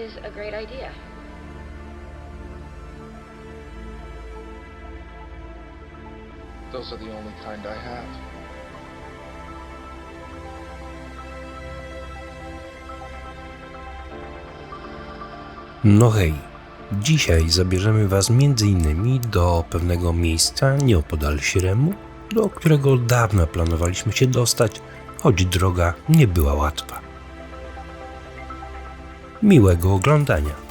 is a great idea. Those are the only kind I have. No hej, dzisiaj zabierzemy Was m.in. do pewnego miejsca nieopodal Śremu, do którego od dawna planowaliśmy się dostać, choć droga nie była łatwa. Miłego oglądania.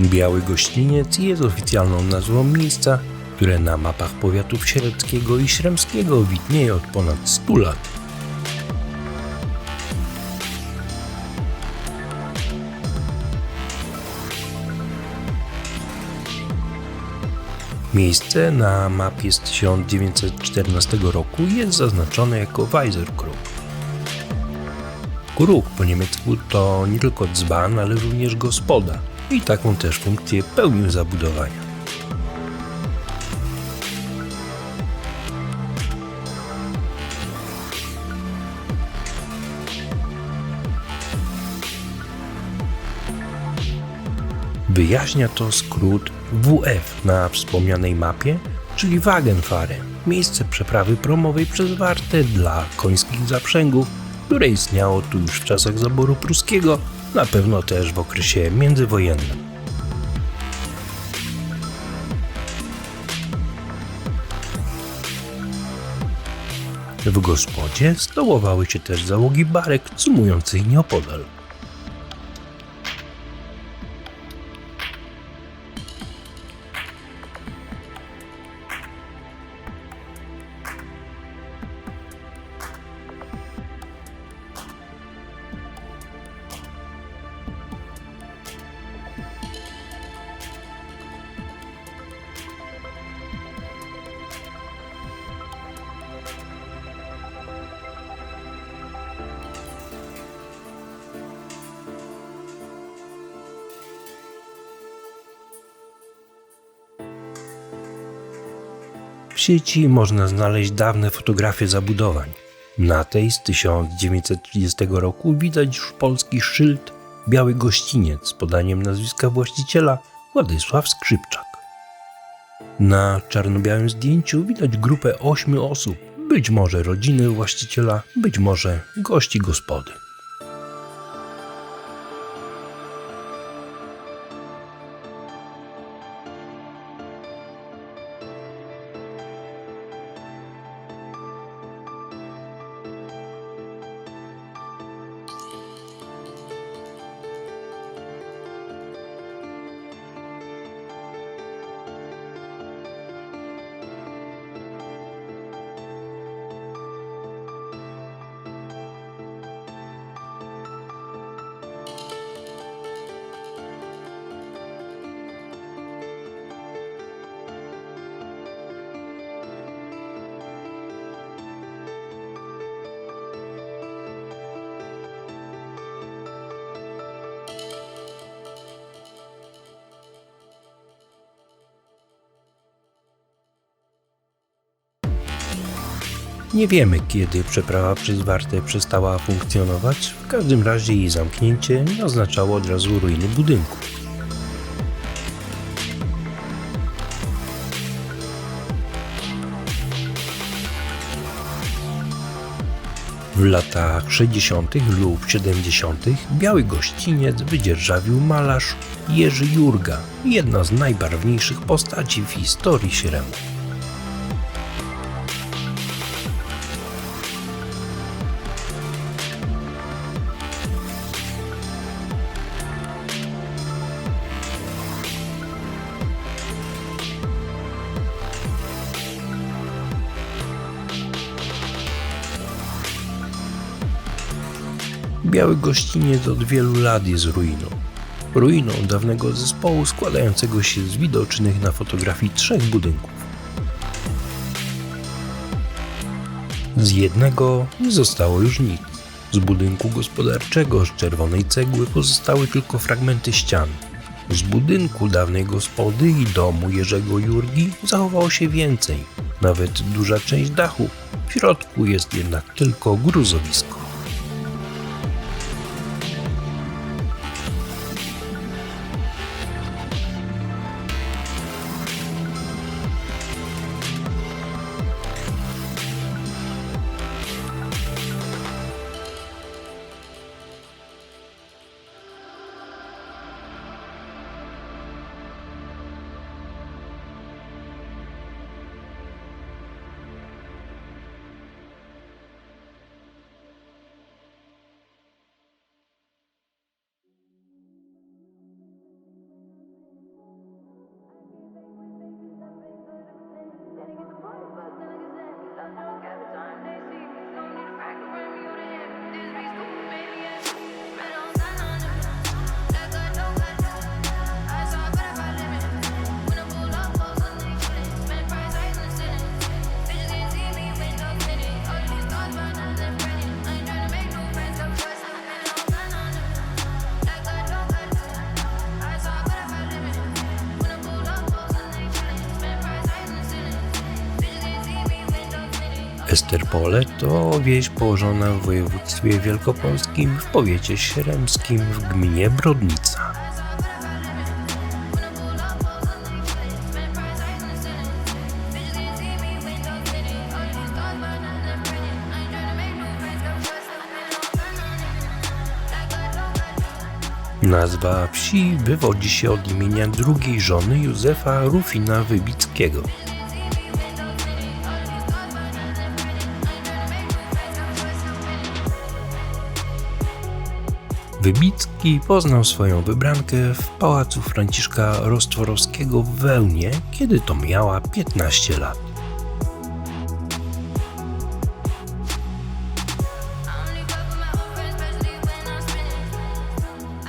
Biały Gościniec jest oficjalną nazwą miejsca, które na mapach powiatów siereckiego i śremskiego widnieje od ponad 100 lat. Miejsce na mapie z 1914 roku jest zaznaczone jako Weiserkrug. Kruk po niemiecku to nie tylko dzban, ale również gospoda i taką też funkcję pełnił zabudowania. Wyjaśnia to skrót WF na wspomnianej mapie, czyli Wagenfahre, miejsce przeprawy promowej przez Wartę dla końskich zaprzęgów, które istniało tu już w czasach zaboru pruskiego, na pewno też w okresie międzywojennym. W gospodzie stołowały się też załogi barek sumujących nieopodal. W sieci można znaleźć dawne fotografie zabudowań. Na tej z 1930 roku widać już polski szyld Biały Gościniec z podaniem nazwiska właściciela Władysław Skrzypczak. Na czarno-białym zdjęciu widać grupę ośmiu osób, być może rodziny właściciela, być może gości gospody. Nie wiemy, kiedy przeprawa przez Wartę przestała funkcjonować. W każdym razie jej zamknięcie nie oznaczało od razu ruiny budynku. W latach 60. lub 70. biały gościniec wydzierżawił malarz Jerzy Jurga, jedna z najbarwniejszych postaci w historii Śremu. Biały gościniec od wielu lat jest ruiną. Ruiną dawnego zespołu składającego się z widocznych na fotografii trzech budynków. Z jednego nie zostało już nic. Z budynku gospodarczego z czerwonej cegły pozostały tylko fragmenty ścian. Z budynku dawnej gospody i domu Jerzego Jurgi zachowało się więcej, nawet duża część dachu. W środku jest jednak tylko gruzowisko. Esterpole to wieś położona w województwie wielkopolskim w powiecie śremskim w gminie Brodnica. Nazwa wsi wywodzi się od imienia drugiej żony Józefa Rufina Wybickiego. Wybicki poznał swoją wybrankę w pałacu Franciszka Rostworowskiego w Wełnie, kiedy to miała 15 lat.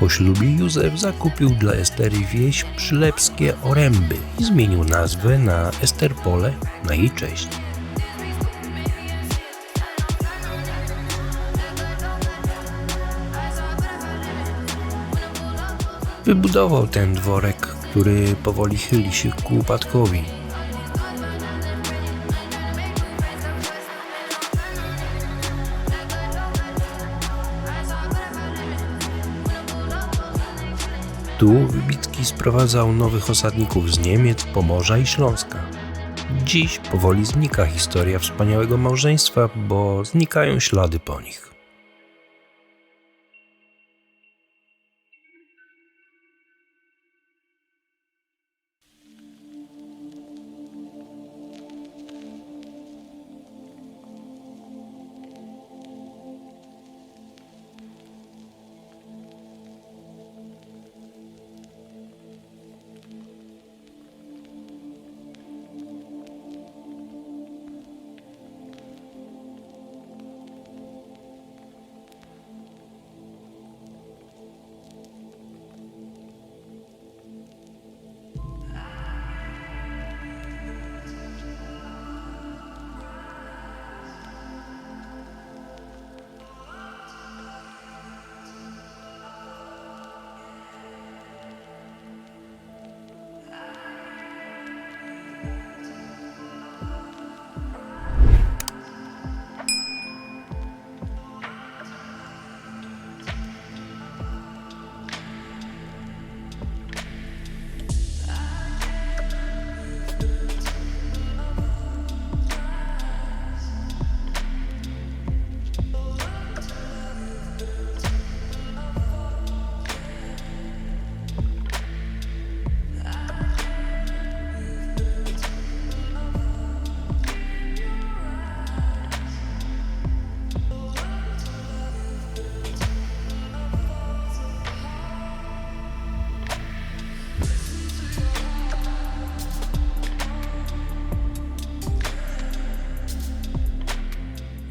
Po ślubie Józef zakupił dla Estery wieś Przylepskie Oręby i zmienił nazwę na Esterpole na jej cześć. Wybudował ten dworek, który powoli chyli się ku upadkowi. Tu Wybicki sprowadzał nowych osadników z Niemiec, Pomorza i Śląska. Dziś powoli znika historia wspaniałego małżeństwa, bo znikają ślady po nich.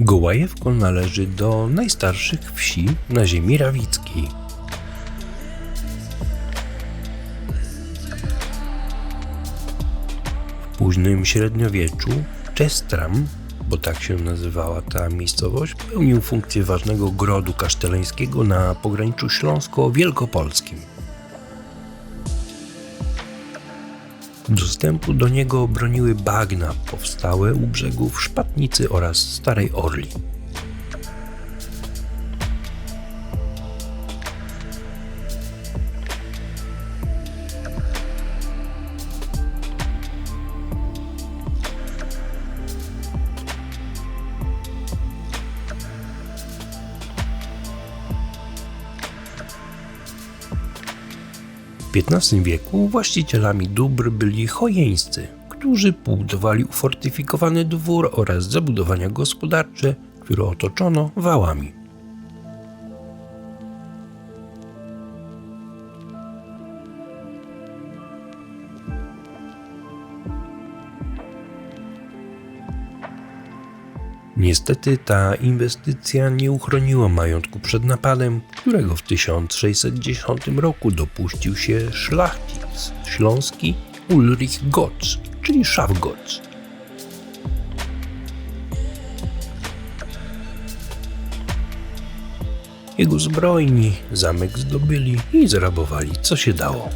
Gołajewko należy do najstarszych wsi na ziemi rawickiej. W późnym średniowieczu Czestram, bo tak się nazywała ta miejscowość, pełnił funkcję ważnego grodu kaszteleńskiego na pograniczu śląsko-wielkopolskim. Dostępu do niego broniły bagna powstałe u brzegów Szpatnicy oraz Starej Orli. XV wieku właścicielami dóbr byli chojeńscy, którzy budowali ufortyfikowany dwór oraz zabudowania gospodarcze, które otoczono wałami. Niestety ta inwestycja nie uchroniła majątku przed napadem, którego w 1610 roku dopuścił się szlachcic śląski Ulrich Gotz, czyli Szafgotz. Jego zbrojni zamek zdobyli i zrabowali co się dało.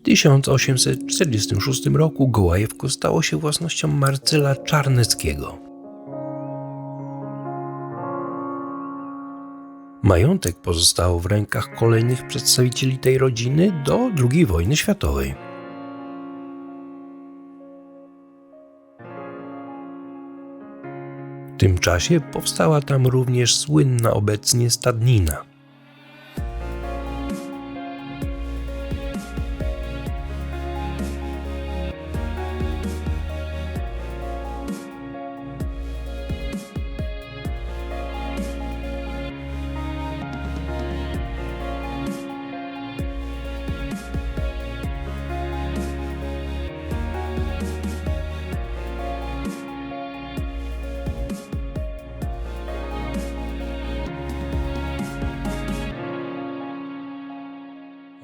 W 1846 roku Gołajewko stało się własnością Marcela Czarneckiego. Majątek pozostał w rękach kolejnych przedstawicieli tej rodziny do II wojny światowej. W tym czasie powstała tam również słynna obecnie stadnina.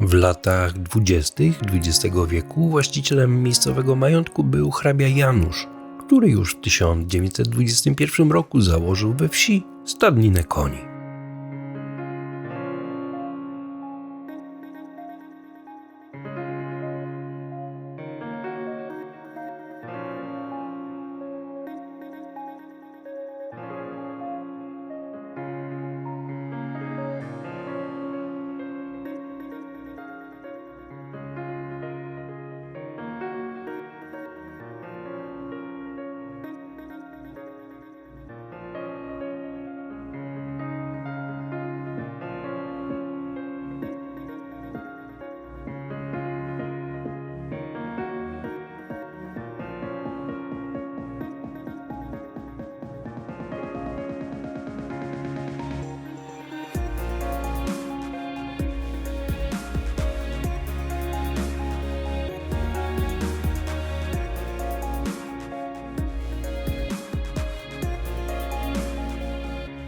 W latach dwudziestych XX wieku właścicielem miejscowego majątku był hrabia Janusz, który już w 1921 roku założył we wsi stadninę koni.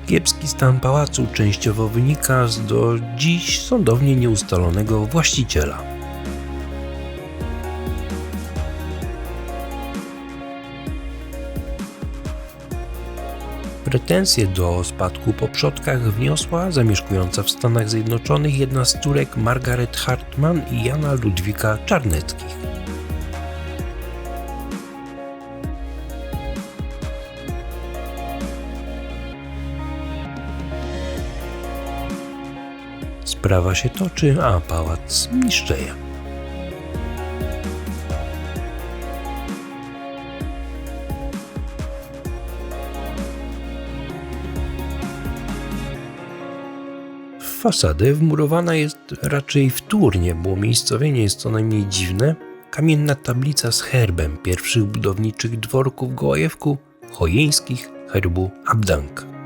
Kiepski stan pałacu częściowo wynika z do dziś sądownie nieustalonego właściciela. Pretensje do spadku po przodkach wniosła zamieszkująca w Stanach Zjednoczonych jedna z córek Margaret Hartman i Jana Ludwika Czarneckich. Sprawa się toczy, a pałac niszczeje. Fasadę wmurowana jest raczej wtórnie, bo umiejscowienie jest co najmniej dziwne. Kamienna tablica z herbem pierwszych budowniczych dworków Gołajewku, chojeńskich herbu Abdanka.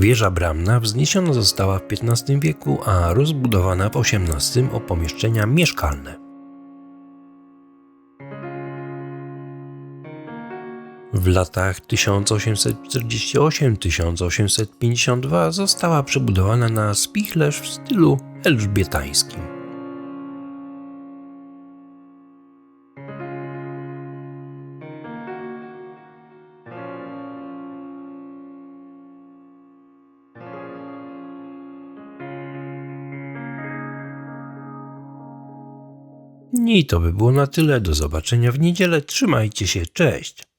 Wieża bramna wzniesiona została w XV wieku, a rozbudowana w XVIII o pomieszczenia mieszkalne. W latach 1848-1852 została przebudowana na spichlerz w stylu elżbietańskim. I to by było na tyle. Do zobaczenia w niedzielę. Trzymajcie się. Cześć.